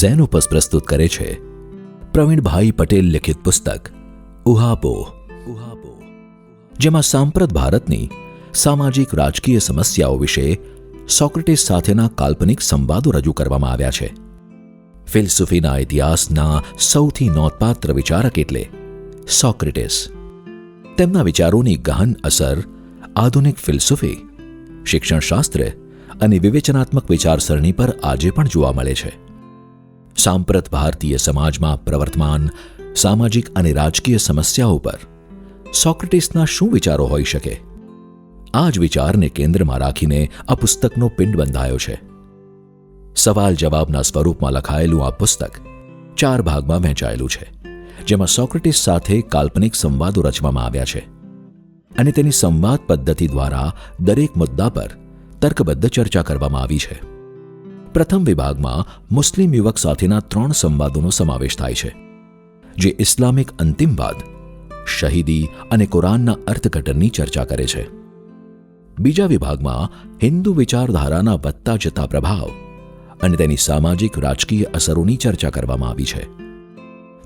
Xenopus પ્રસ્તુત કરે છે. પ્રવીણભાઈ પટેલ લિખિત પુસ્તક, ઉહાપો. ઉહાપો. જેમાં સાંપ્રત ભારતની સામાજિક રાજકીય સમસ્યાઓ વિશે સોક્રેટિસ સાથેના કાલ્પનિક સંવાદો રજૂ કરવામાં આવ્યા છે. ફિલસૂફીના ઇતિહાસના સૌથી નોંધપાત્ર વિચારક એટલે સોક્રેટિસ. તેમના વિચારોની ગહન અસર આધુનિક ફિલસૂફી, શિક્ષણશાસ્ત્ર અને વિવેચનાત્મક વિચારસરણી પર આજે પણ જોવા મળે છે. સાંપ્રત ભારતીય સમાજમાં પ્રવર્તમાન, સામાજિક અને રાજકીય સમસ્યાઓ પર સોક્રેટિસના શું વિચારો હોઈ શકે? આ જ વિચારને કેન્દ્રમાં રાખીને આ પુસ્તકનો પિંડ બંધાયો છે. સવાલ જવાબના સ્વરૂપમાં લખાયેલું આ પુસ્તક ચાર ભાગમાં વહેંચાયેલું છે, જેમાં સોક્રેટિસ સાથે કાલ્પનિક સંવાદો રચવામાં આવ્યા છે અને તેની સંવાદ પદ્ધતિ દ્વારા દરેક મુદ્દા પર તર્કબદ્ધ ચર્ચા કરવામાં આવી છે. પ્રથમ વિભાગમાં મુસ્લિમ યુવક સાથેના ત્રણ સંવાદોનો સમાવેશ થાય છે, જે ઇસ્લામિક અંતિમવાદ શહીદી અને કુરાનના અર્થઘટનની ચર્ચા કરે છે. બીજા વિભાગમાં હિન્દુ વિચારધારાના વધતા જતા પ્રભાવ અને તેની સામાજિક રાજકીય અસરોની ચર્ચા કરવામાં આવી છે.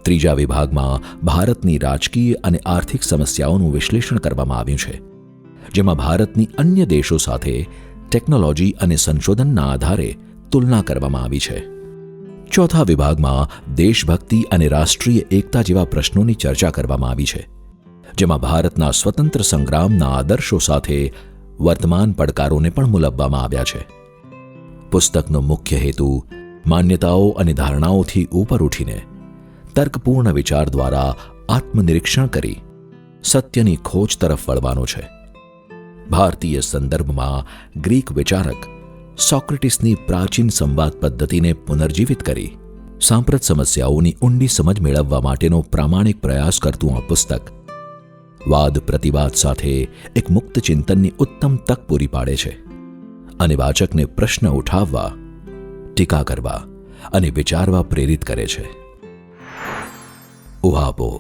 ત્રીજા વિભાગમાં ભારતની રાજકીય અને આર્થિક સમસ્યાઓનું વિશ્લેષણ કરવામાં આવ્યું છે, જેમાં ભારતની અન્ય દેશો સાથે ટેકનોલોજી અને સંશોધનના આધારે તુલના કરવામાં આવી છે. ચોથા વિભાગમાં દેશભક્તિ અને રાષ્ટ્રીય એકતા જેવા પ્રશ્નોની ચર્ચા કરવામાં આવી છે, જેમાં ભારતના સ્વતંત્ર સંગ્રામના આદર્શો સાથે વર્તમાન પડકારોને પણ મુલબવામાં આવ્યા છે. પુસ્તકનો મુખ્ય હેતુ માન્યતાઓ અને ધારણાઓથી ઉપર ઉઠીને તર્કપૂર્ણ વિચાર દ્વારા આત્મનિરીક્ષણ કરી સત્યની ખોજ તરફ વળવાનો છે. ભારતીય સંદર્ભમાં ગ્રીક વિચારક સોક્રેટિસની પ્રાચીન સંવાદ પદ્ધતિને પુનર્જીવિત કરી, સાંપ્રત સમસ્યાઓની ઊંડી સમજ મેળવવા માટેનો પ્રામાણિક પ્રયાસ કરતું આ પુસ્તક, વાદ પ્રતિવાદ સાથે એક મુક્ત ચિંતનની ઉત્તમ તક પૂરી પાડે છે અને વાચકને પ્રશ્ન ઉઠાવવા, ટીકા કરવા અને વિચારવા પ્રેરિત કરે છે. ઉહાપો,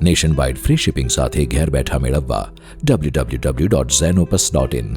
નેશન વાઇડ ફ્રી શિપિંગ સાથે ઘેર બેઠા મેળવવા W W W dot zenopus dot in